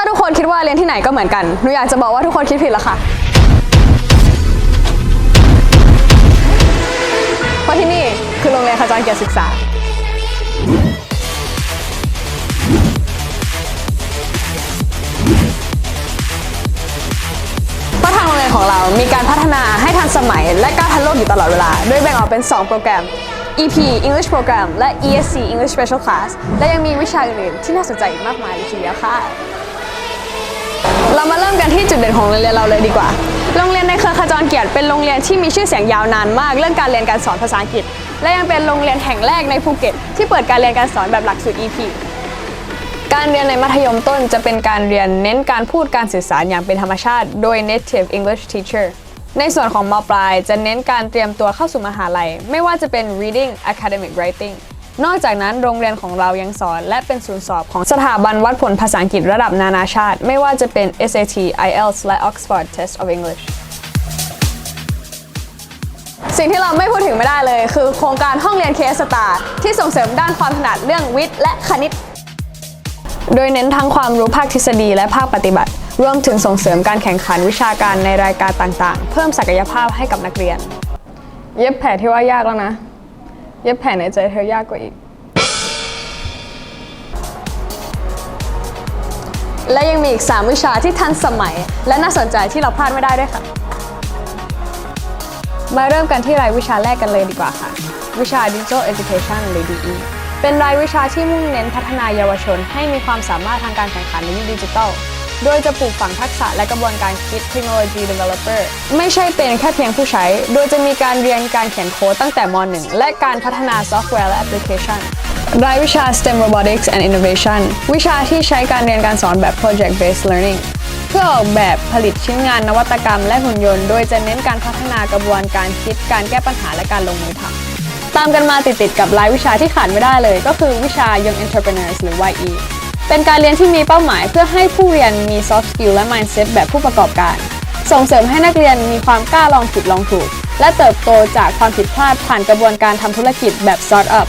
าทุกคนคิดว่าเรียนที่ไหนก็เหมือนกัน หนูอยากจะบอกว่าทุกคนคิดผิดแล้วค่ะ เพราะที่นี่คือโรงเรียนขจรเกียรติศึกษา เพราะทางโรงเรียนของเรามีการพัฒนาให้ทันสมัยและก้าวทันโลกอยู่ตลอดเวลาโดยแบ่งออกเป็น 2 โปรแกรม EP English Program และ ESC English Special Class และยังมีวิชาอื่นๆที่น่าสนใจอีกมากมายเลยทีเดียวค่ะ เรามาเริ่มกันที่จุดเด่นของโรงเรียนเราเลยดีกว่า โรงเรียนในเครือขจรเกียรติเป็นโรงเรียนที่มีชื่อเสียงยาวนานมาก เรื่องการเรียนการสอนภาษาอังกฤษ และยังเป็นโรงเรียนแห่งแรกในภูเก็ตที่เปิดการเรียนการสอนแบบหลักสูตร EP การเรียนในมัธยมต้นจะเป็นการเรียนเน้นการพูดการสื่อสารอย่างเป็นธรรมชาติ โดย native English teacher ในส่วนของมปลายจะเน้นการเตรียมตัวเข้าสู่มหาลัย ไม่ว่าจะเป็น reading academic writing นอกจากนั้นโรงเรียนของเรายังสอน และเป็นศูนย์สอบของสถาบันวัดผลภาษาอังกฤษระดับนานาชาติ ไม่ว่าจะเป็น SAT IELTS และ Oxford Test of English สิ่งที่เราไม่พูดถึงไม่ได้เลย คือโครงการห้องเรียน KS Star ที่ส่งเสริมด้านความถนัดเรื่องวิทย์และคณิต โดยเน้นทั้งความรู้ภาคทฤษฎีและภาคปฏิบัติ รวมถึงส่งเสริมการแข่งขันวิชาการในรายการต่างๆ เพิ่มศักยภาพให้กับนักเรียน เย็บแผลที่ว่ายากแล้วนะ เย็บแผลในใจเธอยากกว่าอีก และยังมีอีก 3 วิชาที่ทันสมัย และน่าสนใจที่เราพลาดไม่ได้ด้วยค่ะ มาเริ่มกันที่รายวิชาแรกกันเลยดีกว่าค่ะ วิชา Digital Education หรือ DE เป็นรายวิชาที่มุ่งเน้นพัฒนายาวชน ให้มีความสามารถทางการแข่งขันในยุคดิจิทัล โดยจะปลูกฝังทักษะและกระบวนการคิด Technology Developer ไม่ใช่เป็นแค่เพียงผู้ใช้ โดยจะมีการเรียนการเขียนโค้ดตั้งแต่ม .1 และการพัฒนาซอฟต์แวร์และแอปพลิเคชันรายวิชา STEM Robotics and Innovation วิชาที่ใช้การเรียนการสอนแบบ Project Based Learning เพื่อออกแบบผลิตชิ้นงานนวัตกรรมและหุ่นยนต์ โดยจะเน้นการพัฒนากระบวนการคิด การแก้ปัญหาและการลงมือทำตามกันมาติดๆกับรายวิชาที่ขาดไม่ได้เลย ก็คือวิชา Young Entrepreneurs หรือ YE เป็นการเรียนที่มีเป้าหมายเพื่อให้ผู้เรียนมี soft skill และ mindset แบบผู้ประกอบการ ส่งเสริมให้นักเรียนมีความกล้าลองผิดลองถูก และเติบโตจากความผิดพลาดผ่านกระบวนการทำธุรกิจแบบ startup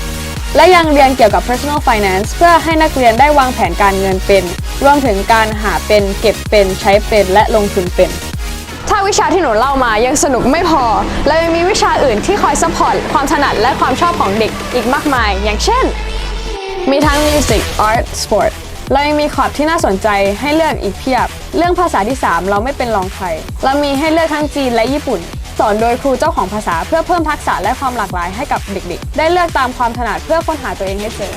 และยังเรียนเกี่ยวกับ personal finance เพื่อให้นักเรียนได้วางแผนการเงินเป็น รวมถึงการหาเป็น เก็บเป็น ใช้เป็น และลงทุนเป็น ถ้าวิชาที่หนูเล่ามายังสนุกไม่พอแล้วยังมีวิชาอื่นที่คอยซัพพอร์ตความถนัดและความชอบของเด็กอีกมากมาย อย่างเช่น มีทั้ง Music Art Sport เรายังมีคอร์สที่น่าสนใจให้เลือกอีกเพียบ เรื่องภาษาที่ 3 เราไม่เป็นรองใคร เรามีให้เลือกทั้งจีนและญี่ปุ่น สอนโดยครูเจ้าของภาษาเพื่อเพิ่มทักษะและความหลากหลายให้กับเด็กๆ ได้เลือกตามความถนัดเพื่อค้นหาตัวเองให้เจอ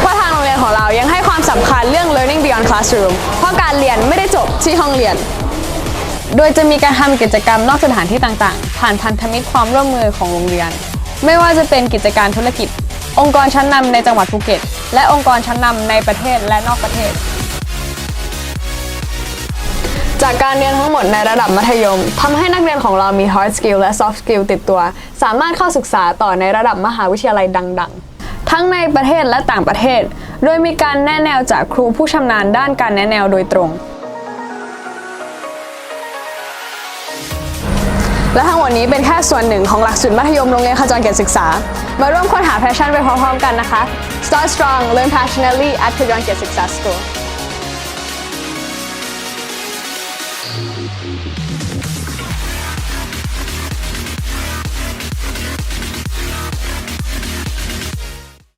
เพราะทางโรงเรียนของเรายังให้ความสำคัญเรื่อง learning beyond classroom เพราะการเรียนไม่ได้จบที่ห้องเรียนโดยจะมีการทำกิจกรรมนอกสถานที่ต่างๆ ผ่านพันธมิตรความร่วมมือของโรงเรียน ไม่ว่าจะเป็นกิจการธุรกิจ องค์กรชั้นนำในจังหวัดภูเก็ต และองค์กรชั้นนำในประเทศและนอกประเทศ จากการเรียนทั้งหมดในระดับมัธยมทำให้นักเรียนของเรามี hard skill และ soft skill ติดตัว สามารถเข้าศึกษาต่อในระดับมหาวิทยาลัยดัง ๆ ทั้งในประเทศและต่างประเทศ โดยมีการแนะแนวจากครูผู้ชำนาญด้านการแนะแนวโดยตรง และทั้งหมดนี้เป็นแค่ส่วนหนึ่งของหลักสูตรมัธยมโรงเรียนขจรเกียรติศึกษา มาร่วมค้นหาแพชชั่นไปพร้อมๆกันนะคะ Start strong learn passionately at ขจรเกียรติศึกษา School